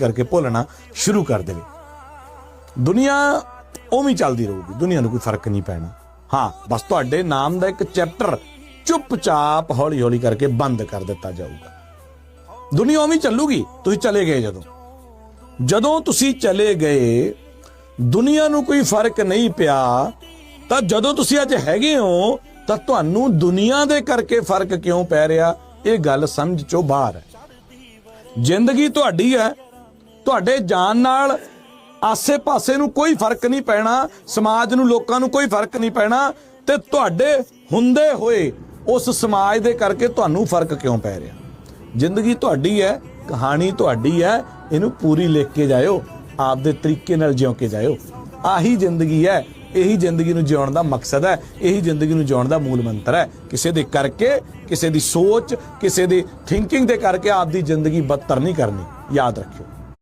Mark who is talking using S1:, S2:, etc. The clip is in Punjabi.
S1: ਕਰਕੇ ਭੁੱਲਣਾ ਸ਼ੁਰੂ ਕਰ ਦੇਵੇ। ਦੁਨੀਆ ਉਵੇਂ ਚੱਲਦੀ ਰਹੂਗੀ, ਦੁਨੀਆ ਨੂੰ ਕੋਈ ਫ਼ਰਕ ਨਹੀਂ ਪੈਣਾ। ਹਾਂ, ਬਸ ਤੁਹਾਡੇ ਨਾਮ ਦਾ ਇੱਕ ਚੈਪਟਰ ਚੁੱਪਚਾਪ ਹੌਲੀ-ਹੌਲੀ ਕਰਕੇ ਬੰਦ ਕਰ ਦਿੱਤਾ ਜਾਊਗਾ। ਦੁਨੀਆ ਉਵੇਂ ਚੱਲੂਗੀ, ਤੁਸੀਂ ਚਲੇ ਗਏ ਜਦੋਂ। ਜਦੋਂ ਤੁਸੀਂ ਚਲੇ ਗਏ, ਦੁਨੀਆ ਨੂੰ ਕੋਈ ਫ਼ਰਕ ਨਹੀਂ ਪਿਆ, ਤਾਂ ਜਦੋਂ ਤੁਸੀਂ ਅੱਜ ਹੈਗੇ ਹੋ, ਤਾਂ ਤੁਹਾਨੂੰ ਦੁਨੀਆ ਦੇ ਕਰਕੇ ਫ਼ਰਕ ਕਿਉਂ ਪੈ ਰਿਹਾ? ਇਹ ਗੱਲ ਸਮਝ ਚੋਂ ਬਾਹਰ ਹੈ। ਜ਼ਿੰਦਗੀ ਤੁਹਾਡੀ ਹੈ ਤੁਹਾਡੇ ਜਾਨ ਨਾਲ ਆਸੇ-ਪਾਸੇ ਨੂੰ ਕੋਈ ਫ਼ਰਕ ਨਹੀਂ ਪੈਣਾ, ਸਮਾਜ ਨੂੰ, ਲੋਕਾਂ ਨੂੰ ਕੋਈ ਫ਼ਰਕ ਨਹੀਂ ਪੈਣਾ ਤੇ ਤੁਹਾਡੇ ਹੁੰਦੇ ਹੋਏ ਉਸ ਸਮਾਜ ਦੇ ਕਰਕੇ ਤੁਹਾਨੂੰ ਫ਼ਰਕ ਕਿਉਂ ਪੈ ਰਿਹਾ? ਜ਼ਿੰਦਗੀ ਤੁਹਾਡੀ ਹੈ, ਕਹਾਣੀ ਤੁਹਾਡੀ ਹੈ, ਇਹਨੂੰ ਪੂਰੀ ਲਿਖ ਕੇ ਜਾਇਓ, ਆਪਦੇ ਤਰੀਕੇ ਨਾਲ ਜਿਉ ਕੇ ਜਾਇਓ। ਆਹੀ ਜ਼ਿੰਦਗੀ ਹੈ, ਇਹੀ ਜ਼ਿੰਦਗੀ ਨੂੰ ਜਿਉਣ ਦਾ ਮਕਸਦ ਹੈ, ਇਹੀ ਜ਼ਿੰਦਗੀ ਨੂੰ ਜਿਉਣ ਦਾ ਮੂਲ ਮੰਤਰ ਹੈ। ਕਿਸੇ ਦੇ ਕਰਕੇ, ਕਿਸੇ ਦੀ ਸੋਚ, ਕਿਸੇ ਦੀ ਥਿੰਕਿੰਗ ਦੇ ਕਰਕੇ ਆਪਦੀ ਜ਼ਿੰਦਗੀ ਬਦਤਰ ਨਹੀਂ ਕਰਨੀ, ਯਾਦ ਰੱਖਿਓ।